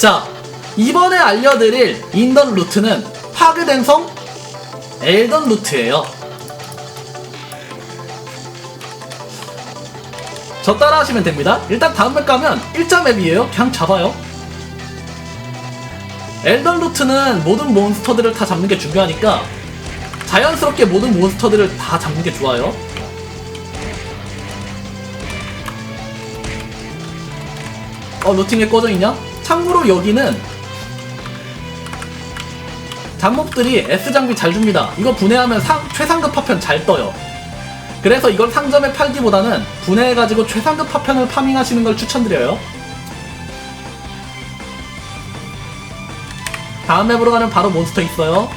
자, 이번에 알려드릴 인던 루트는 파괴된 성 엘던 루트예요. 저 따라 하시면 됩니다. 일단 다음 맵 가면 1자 맵이에요. 그냥 잡아요. 엘던 루트는 모든 몬스터들을 다 잡는 게 중요하니까 자연스럽게 모든 몬스터들을 다 잡는 게 좋아요. 어, 루팅에 꺼져 있냐? 참고로 여기는 잡목들이 S 장비 잘 줍니다. 이거 분해하면 상- 최상급 파편 잘 떠요. 그래서 이걸 상점에 팔기보다는 분해해가지고 최상급 파편을 파밍하시는 걸 추천드려요. 다음 맵으로 가면 바로 몬스터 있어요.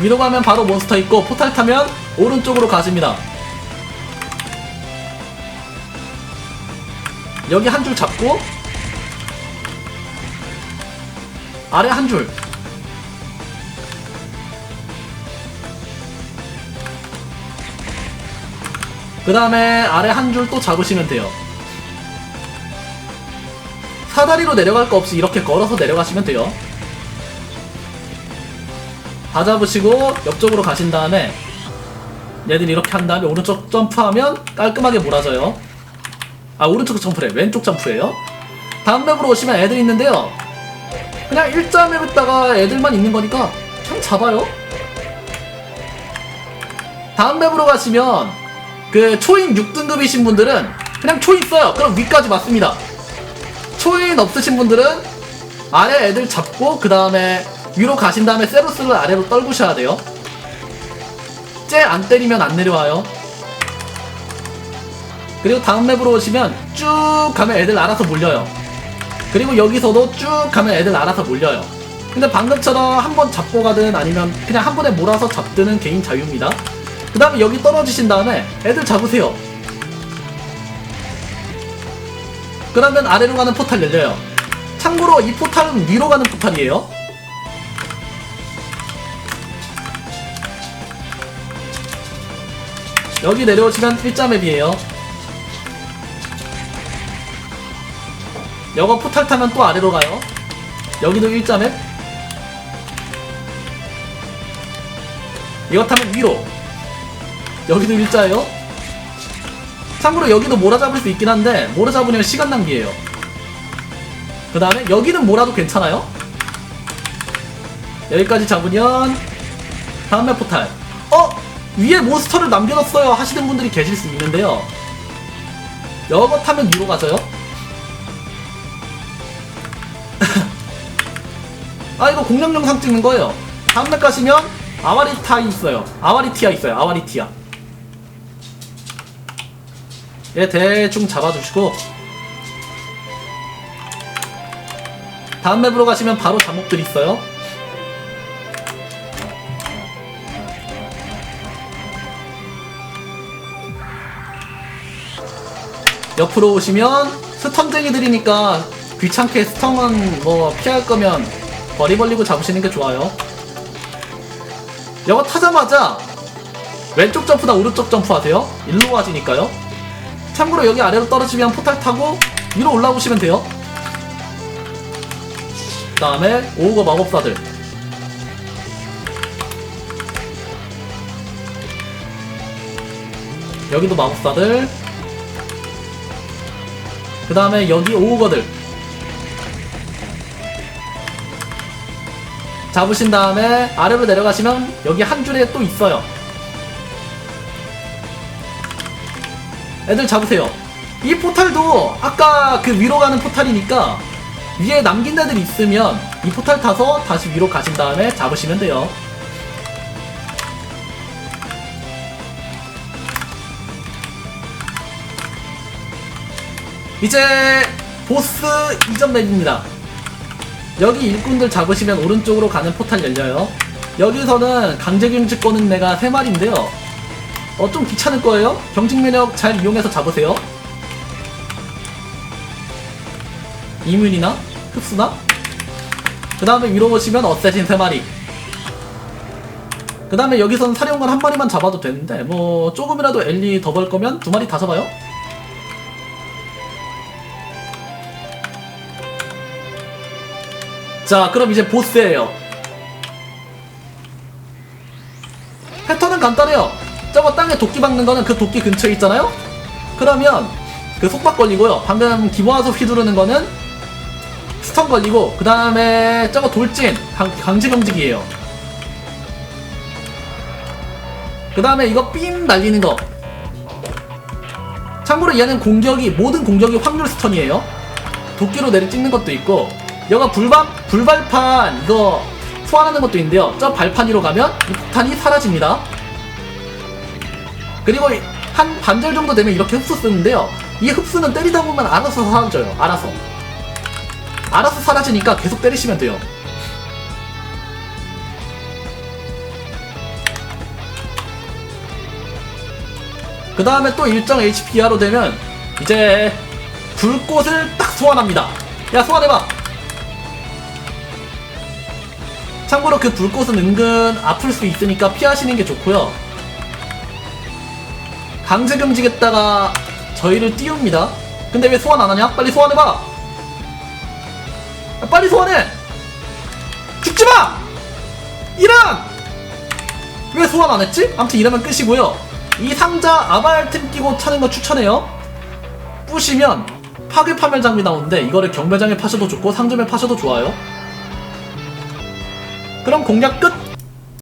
위로 가면 바로 몬스터 있고 포탈 타면 오른쪽으로 가십니다. 여기 한 줄 잡고 아래 한 줄. 그 다음에 아래 한 줄 또 잡으시면 돼요. 사다리로 내려갈 거 없이 이렇게 걸어서 내려가시면 돼요. 다 잡으시고 옆쪽으로 가신 다음에 얘들이 이렇게 한 다음에 오른쪽 점프하면 깔끔하게 몰아져요. 아 오른쪽 점프래 왼쪽 점프예요. 다음 맵으로 오시면 애들 있는데요. 그냥 일자 맵에다가 애들만 있는 거니까 그냥 잡아요. 다음 맵으로 가시면 그 초인 6등급이신 분들은 그냥 초인 써요. 그럼 위까지 맞습니다. 초인 없으신 분들은 아래 애들 잡고 그 다음에 위로 가신 다음에 세로스를 아래로 떨구셔야 돼요. 쟤 안 때리면 안 내려와요. 그리고 다음 맵으로 오시면 쭉 가면 애들 알아서 몰려요. 그리고 여기서도 쭉 가면 애들 알아서 몰려요. 근데 방금처럼 한 번 잡고 가든 아니면 그냥 한 번에 몰아서 잡드는 개인 자유입니다. 그 다음에 여기 떨어지신 다음에 애들 잡으세요. 그러면 아래로 가는 포탈 열려요. 참고로 이 포탈은 위로 가는 포탈이에요. 여기 내려오시면 1자 맵이에요. 여거 포탈 타면 또 아래로 가요. 여기도 1자 맵. 이거 타면 위로. 여기도 일자예요. 참고로 여기도 몰아 잡을 수 있긴 한데 몰아 잡으면 시간 낭비예요. 그 다음에 여기는 몰아도 괜찮아요. 여기까지 잡으면 다음에 포탈. 어 위에 몬스터를 남겨놨어요 하시는 분들이 계실 수 있는데요. 여거 타면 위로 가져요. 아 이거 공략 영상 찍는 거예요. 다음날 가시면 아와리타 있어요. 아와리티아 있어요. 아와리티아. 얘 대충 잡아주시고 다음 맵으로 가시면 바로 잠목들 있어요. 옆으로 오시면 스턴쟁이들이니까 귀찮게 스턴은 뭐 피할 거면 버리 벌리고 잡으시는 게 좋아요. 이거 타자마자 왼쪽 점프나 오른쪽 점프 하세요. 일로 와지니까요. 참고로 여기 아래로 떨어지면 포탈 타고 위로 올라오시면 돼요. 그 다음에 오우거 마법사들. 여기도 마법사들. 그 다음에 여기 오우거들. 잡으신 다음에 아래로 내려가시면 여기 한 줄에 또 있어요. 애들 잡으세요. 이 포탈도 아까 그 위로 가는 포탈이니까 위에 남긴 애들 있으면 이 포탈 타서 다시 위로 가신 다음에 잡으시면 돼요. 이제 보스 이전 맵입니다. 여기 일꾼들 잡으시면 오른쪽으로 가는 포탈 열려요. 여기서는 강제경직 거는 내가 3마리인데요. 어, 좀 귀찮을 거예요? 경직 면역 잘 이용해서 잡으세요. 이문이나 흡수나 그 다음에 위로 보시면 어쌔신 3마리 그 다음에 여기서는 사령관 한 마리만 잡아도 되는데 뭐 조금이라도 엘리 더 벌 거면 두 마리 다 잡아요 자, 그럼 이제 보스예요. 패턴은 간단해요. 저거 땅에 도끼 박는 거는 그 도끼 근처에 있잖아요? 그러면 그 속박 걸리고요. 방금 기모아서 휘두르는 거는 스턴 걸리고 그 다음에 저거 돌진 강, 강제 경직이에요. 그 다음에 이거 빔 날리는 거. 참고로 얘는 공격이 모든 공격이 확률 스턴이에요. 도끼로 내리 찍는 것도 있고 여가 불발 불발판 이거 소환하는 것도 있는데요. 저 발판 위로 가면 이 폭탄이 사라집니다. 그리고 한 반절 정도 되면 이렇게 흡수 쓰는데요. 이 흡수는 때리다 보면 알아서 사라져요. 알아서. 알아서 사라지니까 계속 때리시면 돼요. 그 다음에 또 일정 HP 이하로 되면 이제 불꽃을 딱 소환합니다. 야 소환해봐. 참고로 그 불꽃은 은근 아플 수 있으니까 피하시는 게 좋고요. 강제 경직했다가 저희를 띄웁니다. 근데 왜 소환 안 하냐? 빨리 소환해봐. 야, 빨리 소환해. 죽지 마. 이런. 왜 소환 안 했지? 아무튼 이러면 끝이고요. 이 상자 아발템 끼고 타는 거 추천해요. 부시면 파괴 파멸 장비 나오는데 이거를 경매장에 파셔도 좋고 상점에 파셔도 좋아요. 그럼 공략 끝!